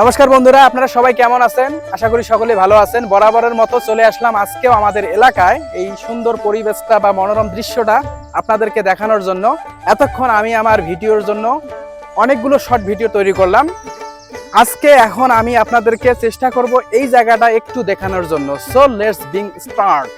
নমস্কার বন্ধুরা, আপনারা সবাই কেমন আছেন? আশা করি সকলে ভালো আছেন। বরাবরের মতো চলে আসলাম আজকেও আমাদের এলাকায় এই সুন্দর পরিবেশটা বা মনোরম দৃশ্যটা আপনাদেরকে দেখানোর জন্য। এতক্ষণ আমি আমার ভিডিওর জন্য অনেকগুলো শর্ট ভিডিও তৈরি করলাম। আজকে এখন আমি আপনাদেরকে চেষ্টা করব এই জায়গাটা একটু দেখানোর জন্য। সো লেটস বিং স্টার্ট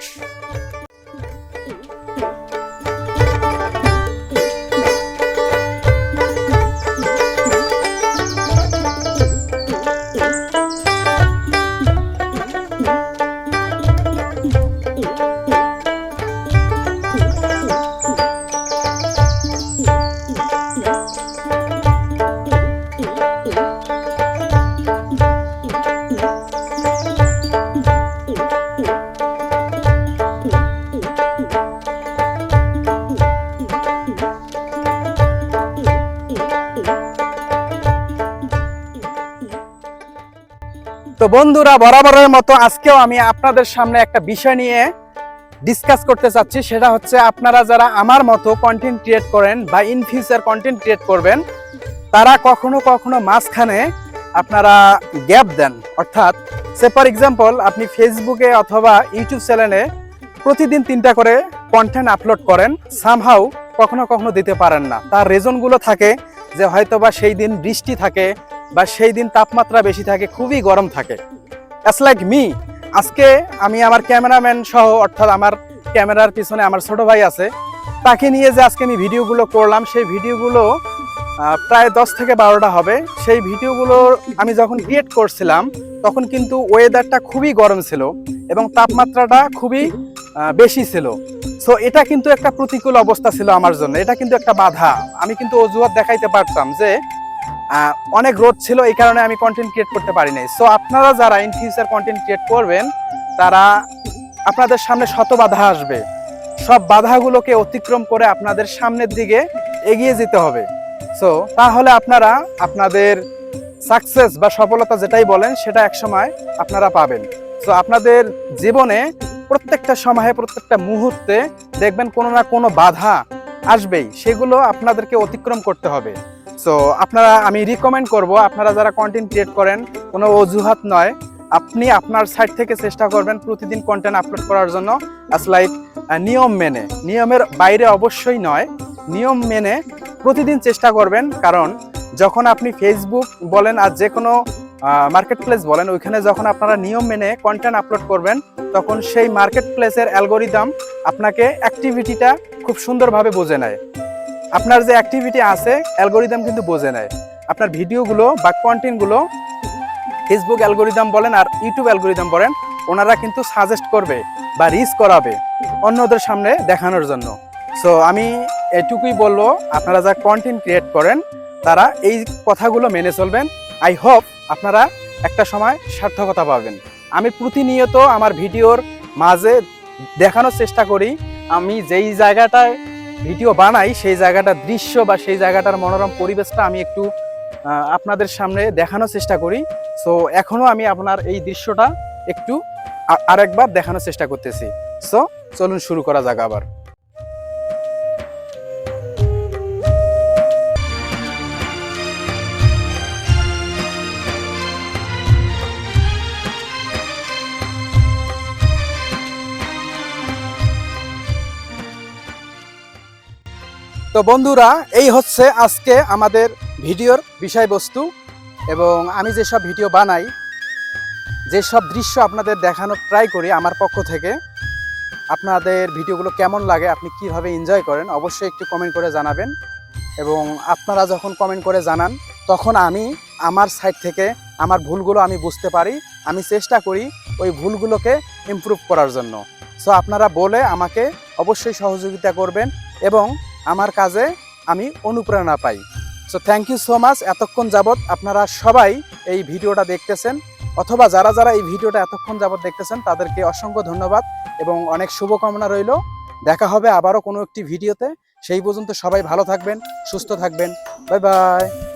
তো বন্ধুরা, বরাবরের মতো আজকেও আমি আপনাদের সামনে একটা বিষয় নিয়ে ডিসকাস করতে চাচ্ছি। সেটা হচ্ছে আপনারা যারা আমার মতো কন্টেন্ট ক্রিয়েট করেন বা ইন ফিউচার কন্টেন্ট ক্রিয়েট করবেন, তারা কখনো কখনো মাঝখানে আপনারা গ্যাপ দেন। অর্থাৎ, সে ফর এক্সাম্পল আপনি ফেসবুকে অথবা ইউটিউব চ্যানেলে প্রতিদিন তিনটা করে কন্টেন্ট আপলোড করেন সামহাউ কখনো কখনো দিতে পারেন না। তার রিজনগুলো থাকে যে হয়তোবা সেই দিন বৃষ্টি থাকে বা সেই দিন তাপমাত্রা বেশি থাকে, খুবই গরম থাকে। অ্যাস লাইক মি আজকে আমি আমার ক্যামেরাম্যান সহ, অর্থাৎ আমার ক্যামেরার পিছনে আমার ছোট ভাই আছে, তাকে নিয়ে যে আজকে আমি ভিডিওগুলো করলাম, সেই ভিডিওগুলো প্রায় দশ থেকে বারোটা হবে। সেই ভিডিওগুলো আমি যখন ক্রিয়েট করছিলাম, তখন কিন্তু ওয়েদারটা খুবই গরম ছিল এবং তাপমাত্রাটা খুবই বেশি ছিল। সো এটা কিন্তু একটা প্রতিকূল অবস্থা ছিল আমার জন্য। এটা কিন্তু একটা বাধা। আমি কিন্তু অজুহাত দেখাইতে পারতাম যে অনেক রোদ ছিল, এই কারণে আমি কন্টেন্ট ক্রিয়েট করতে পারি নাই। সো আপনারা যারা ইন ফিউচার কন্টেন্ট ক্রিয়েট করবেন, তারা আপনাদের সামনে শত বাধা আসবে। সব বাধাগুলোকে অতিক্রম করে আপনাদের সামনের দিকে এগিয়ে যেতে হবে। সো তাহলে আপনারা আপনাদের সাকসেস বা সফলতা যেটাই বলেন, সেটা একসময় আপনারা পাবেন। সো আপনাদের জীবনে প্রত্যেকটা সময়ে, প্রত্যেকটা মুহূর্তে দেখবেন কোনো না কোনো বাধা আসবেই। সেগুলো আপনাদেরকে অতিক্রম করতে হবে। সো আপনারা, আমি রিকমেন্ড করব, আপনারা যারা কন্টেন্ট ক্রিয়েট করেন, কোনো অজুহাত নয়। আপনি আপনার সাইড থেকে চেষ্টা করবেন প্রতিদিন কন্টেন্ট আপলোড করার জন্য। আস লাইক নিয়ম মেনে। নিয়মের বাইরে অবশ্যই নয়। নিয়ম মেনে প্রতিদিন চেষ্টা করবেন। কারণ, যখন আপনি ফেসবুক বলেন আর যে কোনো মার্কেট প্লেস বলেন, ওইখানে যখন আপনারা নিয়ম মেনে কন্টেন্ট আপলোড করবেন, তখন সেই মার্কেট প্লেসের অ্যালগোরিদম আপনাকে অ্যাক্টিভিটিটা খুব সুন্দরভাবে বোঝে নেয়। আপনার যে অ্যাক্টিভিটি আছে অ্যালগোরিদম কিন্তু বোঝে নেয় আপনার ভিডিওগুলো বা কন্টেন্টগুলো ফেসবুক অ্যালগোরিদম বলেন আর ইউটিউব অ্যালগোরিদম বলেন, ওনারা কিন্তু সাজেস্ট করবে বা রিচ করাবে অন্যদের সামনে দেখানোর জন্য। সো আমি এটুকুই বলব, আপনারা যা কন্টেন্ট ক্রিয়েট করেন, তারা এই কথাগুলো মেনে চলবেন। আই হোপ আপনারা একটা সময় সার্থকতা পাবেন। আমি প্রতিনিয়ত আমার ভিডিওর মাঝে দেখানোর চেষ্টা করি। আমি যেই জায়গাটায় ভিডিও বানাই, সেই জায়গাটার দৃশ্য বা সেই জায়গাটার মনোরম পরিবেশটা আমি একটু আপনাদের সামনে দেখানোর চেষ্টা করি। সো এখনও আমি আপনার এই দৃশ্যটা একটু আরেকবার দেখানোর চেষ্টা করতেছি। সো চলুন শুরু করা যাক আবার। তো বন্ধুরা, এই হচ্ছে আজকে আমাদের ভিডিওর বিষয়বস্তু এবং আমি যেসব ভিডিও বানাই, যেসব দৃশ্য আপনাদের দেখানোর ট্রাই করি আমার পক্ষ থেকে, আপনাদের ভিডিওগুলো কেমন লাগে, আপনি কীভাবে এনজয় করেন, অবশ্যই একটু কমেন্ট করে জানাবেন। এবং আপনারা যখন কমেন্ট করে জানান, তখন আমি আমার সাইড থেকে আমার ভুলগুলো আমি বুঝতে পারি, আমি চেষ্টা করি ওই ভুলগুলোকে ইমপ্রুভ করার জন্য। সো আপনারা বলে আমাকে অবশ্যই সহযোগিতা করবেন এবং আমার কাজে আমি অনুপ্রেরণা পাই। So thank you so much এতক্ষণ যাবৎ আপনারা সবাই এই ভিডিওটা দেখতেছেন, অথবা যারা যারা এই ভিডিওটা এতক্ষণ যাবৎ দেখতেছেন, তাদেরকে অসংখ্য ধন্যবাদ এবং অনেক শুভকামনা রইল। দেখা হবে আবারও কোনো একটি ভিডিওতে। সেই পর্যন্ত সবাই ভালো থাকবেন, সুস্থ থাকবেন। Bye bye